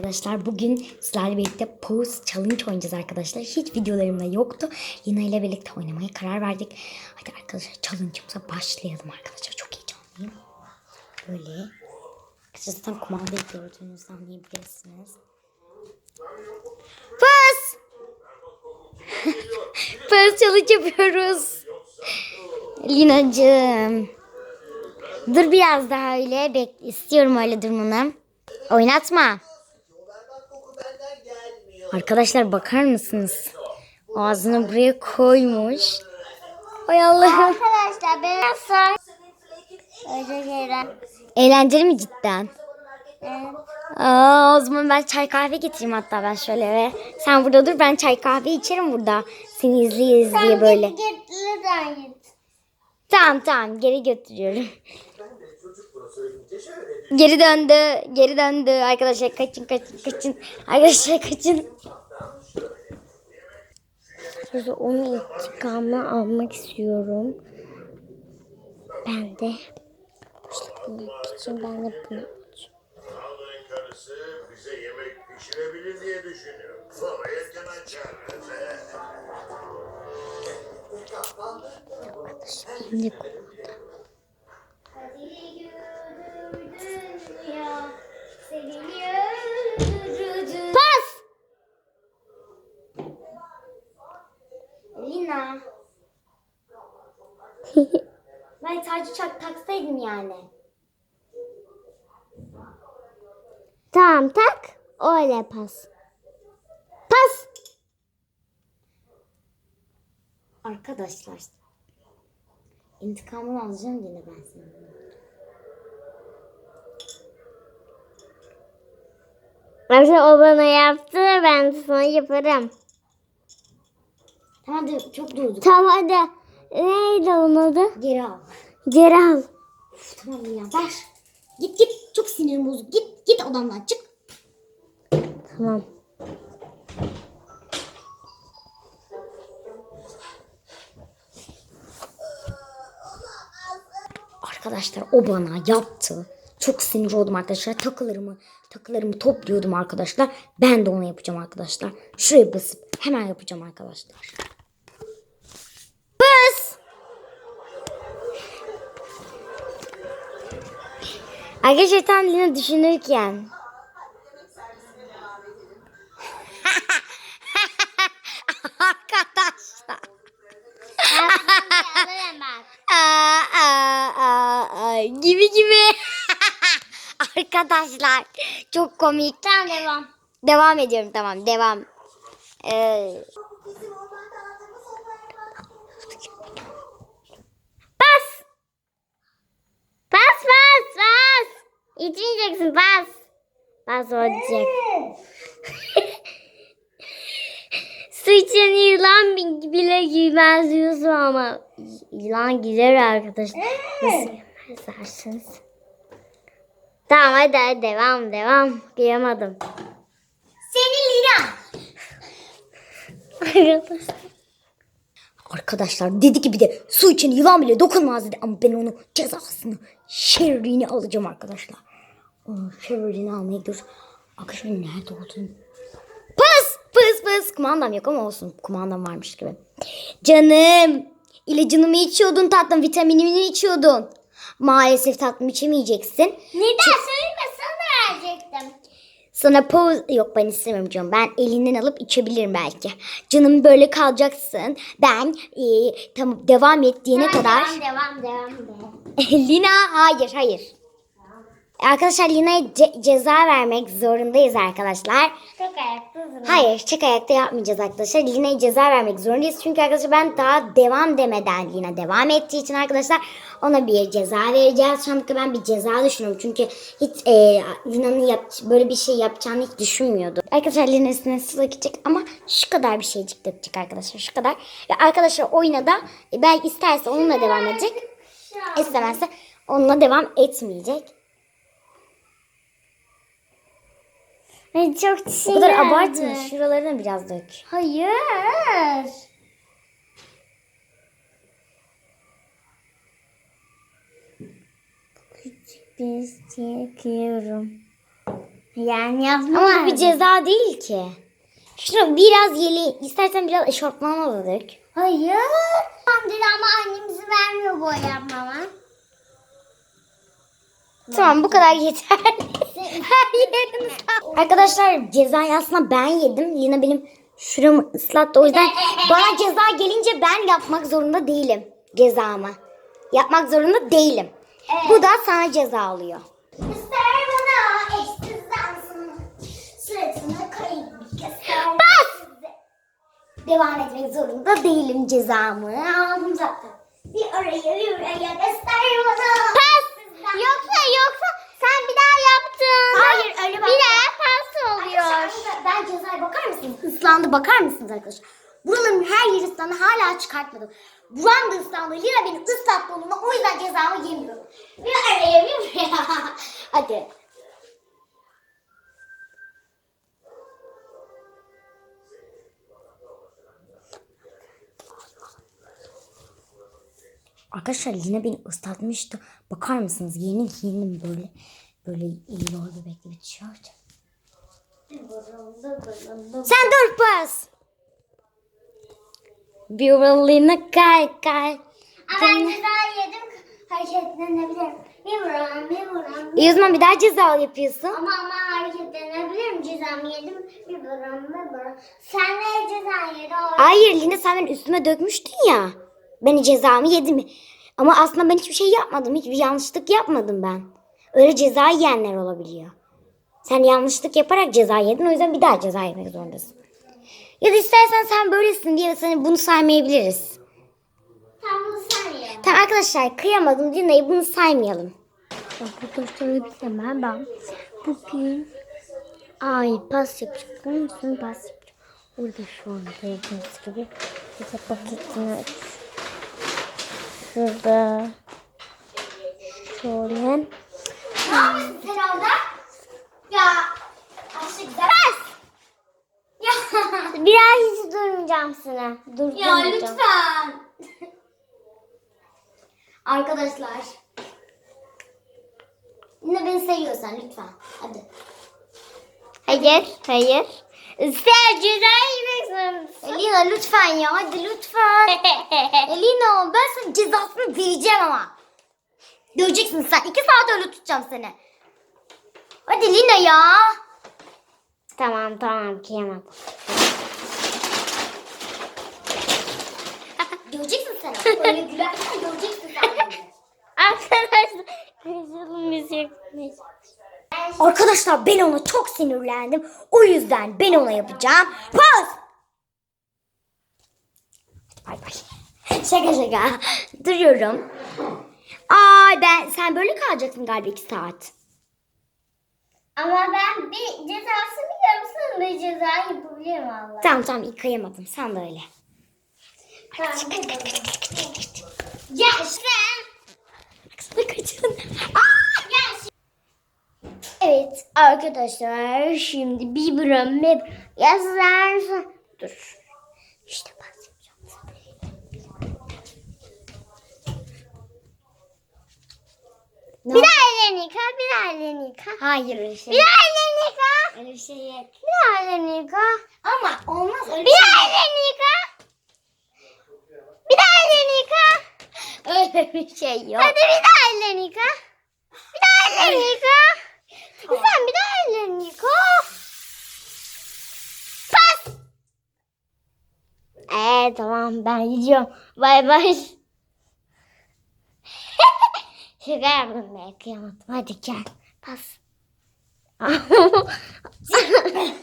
arkadaşlar. Bugün sizlerle birlikte Pose Challenge oynayacağız arkadaşlar. Hiç videolarımda yoktu. Yine ile birlikte oynamaya karar verdik. Hadi arkadaşlar challenge'ımıza başlayalım arkadaşlar. Çok heyecanlıyım. Böyle. Zaten kumandayı gördüğünüzde anlayabilirsiniz. Pose! Pose challenge yapıyoruz. Lina'cığım. Dur biraz daha öyle. Bek istiyorum öyle durmanı. Oynatma. Arkadaşlar bakar mısınız? Ağzını buraya koymuş. Ay Allah'ım. Arkadaşlar ben şeyler. Eğlenceli mi cidden? Evet. Aa, o zaman ben çay kahve getireyim hatta ben şöyle eve. Sen burada dur ben çay kahve içerim burada. Seni izleye izleye böyle. Git git lütfen git. Tamam tamam geri götürüyorum. Geri döndü. Geri döndü. Arkadaşlar kaçın kaçın kaçın. Arkadaşlar kaçın. Sonra onun intikamını almak istiyorum. Ben de için ben de bunu karısı bize yemek pişirebilir diye düşünüyor. Sonra erken açar. şimdi yani. Tamam tak. Öyle pas. Pas! Arkadaşlar. İntikamını alacağım yine ben senin. Mesela o bana yaptı ben de sana yaparım. Tamam hadi çok durduk. Tamam hadi. Neydi onun adı? Geri al. Geri al. Uf, tamam Lina ver. Git git. Çok sinirim bozuk. Git git odamdan çık. Tamam. Arkadaşlar o bana yaptı. Çok sinir oldum arkadaşlar. Takılarımı takılarımı topluyordum arkadaşlar. Ben de onu yapacağım arkadaşlar. Şuraya basıp hemen yapacağım arkadaşlar. Arkadaşlar tam Lina düşünürken. arkadaşlar. Alırım bak. Aa, aa, aa, aa, gibi gibi. Arkadaşlar çok komik. Tamam devam. Devam ediyorum tamam devam. Ee, Bas. Bas bas bas. İçmeyeceksin bas. Bas olacak. Su içen yılan bi- bile giymez diyorsun ama yılan gider arkadaşlar. Nasıl yemezlersiniz? Tamam hadi, hadi devam devam. Kıyamadım. Seni Lina. Arkadaşlar. Arkadaşlar dedi ki bir de su için yılan bile dokunmaz dedi. Ama ben onun cezasını şerrini alacağım arkadaşlar. Şerrini almaya gidiyoruz. Arkadaşlar nerede olduğunu. Pıs pıs pıs. Kumandam yok ama olsun. Kumandam varmış gibi. Canım. ilacını mı içiyordun tatlım? Vitaminini içiyordun. Maalesef tatlım içemeyeceksin. Neden söyleme sana verecektim. Sana poz yok ben istemiyorum canım. Ben elinden alıp içebilirim belki. Canım böyle kalacaksın. Ben e, tamam devam et diyene kadar. Devam devam devam. devam. Lina hayır hayır. Arkadaşlar Lina'ya ce- ceza vermek zorundayız arkadaşlar. Çok ayaklısın. Hayır çek ayakta yapmayacağız arkadaşlar. Lina'ya ceza vermek zorundayız. Çünkü arkadaşlar ben daha devam demeden Lina devam ettiği için arkadaşlar ona bir ceza vereceğiz. Şu anda ben bir ceza düşünüyorum. Çünkü hiç e, Lina'nın yap- böyle bir şey yapacağını hiç düşünmüyordum. Arkadaşlar Lina üstüne su dökecek ama şu kadar bir şeycik dökecek arkadaşlar. Şu kadar. Ve arkadaşlar oyuna da e, belki isterse onunla devam edecek. İstemezse onunla devam etmeyecek. Ay çok O kadar abartma. Şuralarına biraz dök. Hayır. Küçük bir çekiyorum. Yani yazma. Ama bu bir ceza değil ki. Şunu biraz yeli, istersen biraz eşofman aladık. Hayır. Tamam dedi ama annem izin vermiyor boya yapmama. Tamam bu kadar yeterli. Arkadaşlar cezayı aslında ben yedim. Lina benim şuramı ıslattı. O yüzden bana ceza gelince ben yapmak zorunda değilim cezamı. Yapmak zorunda değilim. Bu da sana ceza oluyor. İster bana eşsiz dansın. Suratına kayıp göster. Bas! Devam etmek zorunda değilim cezamı. Aldım zaten. Bir oraya bir buraya göster bana. Pas! Yoksa yoksa yaptın. Hayır, öyle Bir bakma. daha pas oluyor. Arkadaşlar ben cezaya bakar mısınız? Islandı bakar mısınız arkadaşlar? Buraların her yeri ıslandı hala çıkartmadım. Buram da ıslandı. Lina beni ıslattı onunla o yüzden cezamı yemiyorum. Bir araya bir. Hadi. Arkadaşlar Lina beni ıslatmıştı. Bakar mısınız? Yeni giyindim böyle. Böyle iyi lor bebekli bir tişört. Sen dur pas. Bir Lina kay kay. Ama ben ceza yedim. Hareketlenebilirim. Bir vuram, bir vuram. İyi o zaman bir daha ceza yapıyorsun. Ama ama hareketlenebilirim. Cezamı yedim. Bir vuram, bir vuram. Sen de ceza yedin. Hayır Lina sen benim üstüme dökmüştün ya. Ben cezamı yedim. Ama aslında ben hiçbir şey yapmadım. Hiçbir yanlışlık yapmadım ben. Öyle ceza yiyenler olabiliyor. Sen yanlışlık yaparak ceza yedin. O yüzden bir daha ceza yemek zorundasın. Ya da istersen sen böylesin diye seni bunu saymayabiliriz. Tam bunu sen ye. Tamam arkadaşlar kıyamadım Lina'yı bunu saymayalım. Arkadaşlar bilemem ben. Bugün ay pas yapacaktım. Üstüne pas yapacağım. Orada şu an gördüğünüz gibi bize paketini aç. Şurada. Şöyle. Ne yapıyorsun sen orada? Ya güzel. Ya, Bir daha hiç durmayacağım sana. ya Durdurmayacağım. lütfen. Arkadaşlar. Yine beni seviyorsan lütfen. Hadi. Hayır, hayır. Sen ceza yemek zorundasın. Elina lütfen ya hadi lütfen. Elina ben sana cezasını vereceğim ama. Göreceksin sen. iki saat öyle tutacağım seni. Hadi Lina ya. tamam tamam kıyamadım. Göreceksin sen. Öyle gülersen göreceksin sen. Arkadaşlar biz yakınız. Arkadaşlar ben ona çok sinirlendim. O yüzden ben ona yapacağım. Pas. Bay bay. Şaka şaka. Duruyorum. Ay ben sen böyle kalacaksın galiba iki saat. Ama ben bir cezasını yarısını bir ceza yapabilirim valla. Tamam tamam yıkayamadım. Sen de öyle. Tamam. Ya işte. Baksana kaçın. Aa! Evet arkadaşlar şimdi bir bölüm yazar. Dur. Ne Bir daha ellerini yıka, bir daha ellerini yıka. Hayır öyle şey. Bir daha ellerini yıka. Öyle bir şey yok. Bir daha ellerini yıka. Ama olmaz öyle Bir bir şey. daha ellerini yıka. Bir daha ellerini yıka. Öyle bir şey yok. Hadi bir daha ellerini yıka. Bir daha ellerini yıka. Lütfen bir daha ellerini yıka. Pas. Ee tamam ben gidiyorum. Bay bay. Şaka yaptım be kıyamadım. Hadi gel. Pas.